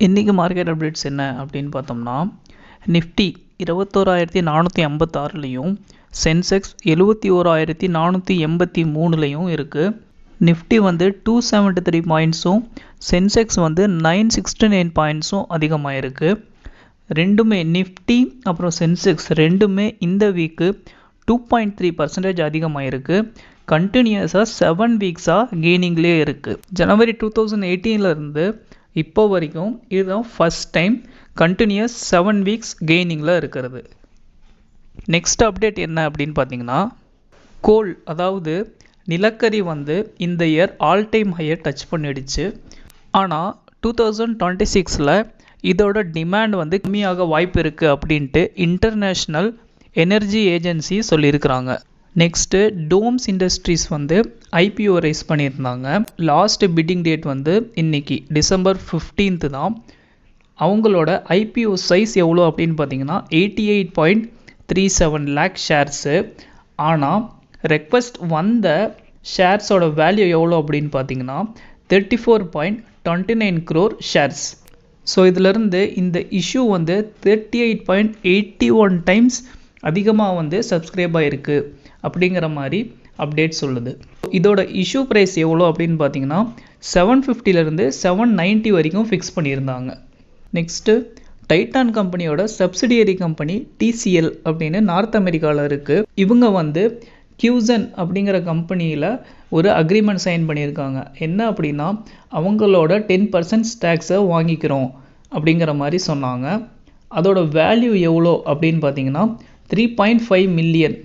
இன்றைக்கி market updates என்ன அப்படின்னு பார்த்தோம்னா நிஃப்டி இருபத்தோராயிரத்தி நானூற்றி ஐம்பத்தாறுலேயும் சென்செக்ஸ் எழுபத்தி ஓராயிரத்தி நானூற்றி எண்பத்தி மூணுலேயும் இருக்குது நிஃப்டி வந்து டூ செவன்ட்டி த்ரீ பாயிண்ட்ஸும் சென்செக்ஸ் வந்து நைன் சிக்ஸ்டி நைன் பாயிண்ட்ஸும் அதிகமாக இருக்குது ரெண்டுமே நிஃப்டி அப்புறம் சென்செக்ஸ் ரெண்டுமே இந்த week two point three percentage அதிகமாக இருக்குது கண்டினியூஸாக செவன் வீக்ஸாக கெய்னிங்லேயே இருக்குது ஜனவரி டூ தௌசண்ட் எயிட்டீன்லேருந்து இப்போ வரைக்கும் இதுதான் first time continuous seven weeks கெய்னிங்கில் இருக்கிறது. நெக்ஸ்ட் அப்டேட் என்ன அப்படின்னு பார்த்தீங்கன்னா கோல் அதாவது நிலக்கரி வந்து இந்த இயர் ஆல் டைம் ஹையை டச் பண்ணிடுச்சு. ஆனால் டூ தௌசண்ட் டுவெண்ட்டி சிக்ஸில் இதோட டிமாண்ட் வந்து கம்மியாக வாய்ப்பு இருக்குது அப்படின்ட்டு இன்டர்நேஷ்னல் எனர்ஜி ஏஜென்சி சொல்லியிருக்கிறாங்க. நெக்ஸ்ட்டு டோம்ஸ் இண்டஸ்ட்ரீஸ் வந்து ஐபிஓ ரைஸ் பண்ணியிருந்தாங்க. லாஸ்ட் பிட்டிங் டேட் வந்து இன்னைக்கு டிசம்பர் ஃபிஃப்டீன்த்து தான். அவங்களோட ஐபிஓ சைஸ் எவ்வளோ அப்படின்னு பார்த்தீங்கன்னா eighty eight point three seven lakh shares ஆனால் ரெக்வஸ்ட் வந்த ஷேர்ஸோட வேல்யூ எவ்வளோ அப்படின்னு பார்த்தீங்கன்னா thirty four point twenty nine crore shares so இதிலிருந்து இந்த இஷ்யூ வந்து thirty eight point eighty one times அதிகமாக வந்து சப்ஸ்கிரைப் ஆகிருக்கு அப்படிங்கிற மாதிரி அப்டேட் சொல்லுது. இதோட இஷ்யூ ப்ரைஸ் எவ்வளோ அப்படின்னு பார்த்தீங்கன்னா செவன் ஃபிஃப்டிலேருந்து செவன் நைன்ட்டி வரைக்கும் ஃபிக்ஸ் பண்ணியிருந்தாங்க. நெக்ஸ்ட்டு டைட்டான் கம்பெனியோட சப்சிடியரி கம்பெனி டிசிஎல் அப்படின்னு நார்த் அமெரிக்காவில் இருக்குது இவங்க வந்து கியூசன் அப்படிங்கிற கம்பெனியில் ஒரு அக்ரிமெண்ட் சைன் பண்ணியிருக்காங்க. என்ன அப்படின்னா அவங்களோட டென் பர்சன்ட் டேக்ஸை வாங்கிக்கிறோம் அப்படிங்கிற மாதிரி சொன்னாங்க. அதோட வேல்யூ எவ்வளோ அப்படின்னு பார்த்தீங்கன்னா three point five million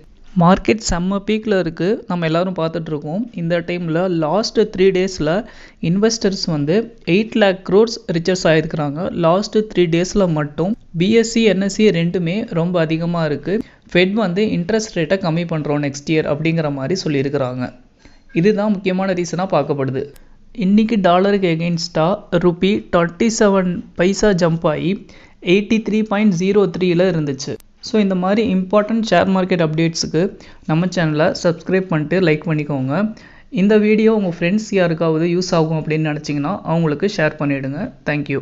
market செம்ம பீக்கில் இருக்குது நம்ம எல்லோரும் பார்த்துட்ருக்கோம் இந்த டைமில் லாஸ்ட்டு த்ரீ டேஸில் இன்வெஸ்டர்ஸ் வந்து எயிட் லேக் க்ரோர்ஸ் ரிச்சர்ஸ் ஆகிருக்கிறாங்க லாஸ்ட்டு த்ரீ டேஸில் மட்டும் பிஎஸ்சி என்எஸ்சி ரெண்டுமே ரொம்ப அதிகமாக இருக்குது ஃபெட் வந்து இன்ட்ரெஸ்ட் ரேட்டை கம்மி பண்ணுறோம் நெக்ஸ்ட் இயர் அப்படிங்கிற மாதிரி சொல்லியிருக்கிறாங்க. இதுதான் முக்கியமான ரீசனாக பார்க்கப்படுது. இன்றைக்கி டாலருக்கு எகெயின்ஸ்டாக rupee twenty seven paisa jump ஆகி எயிட்டி த்ரீ பாயிண்ட் ஜீரோ த்ரீயில் இருந்துச்சு. ஸோ இந்த மாதிரி இம்பார்ட்டண்ட் ஷேர் மார்க்கெட் அப்டேட்ஸுக்கு நம்ம சேனலை சப்ஸ்கிரைப் பண்ணிட்டு லைக் பண்ணிக்கோங்க. இந்த வீடியோ உங்கள் ஃப்ரெண்ட்ஸ் யாருக்காவது யூஸ் ஆகும் அப்படின்னு நினச்சிங்கன்னா அவங்களுக்கு ஷேர் பண்ணிவிடுங்க தேங்க்யூ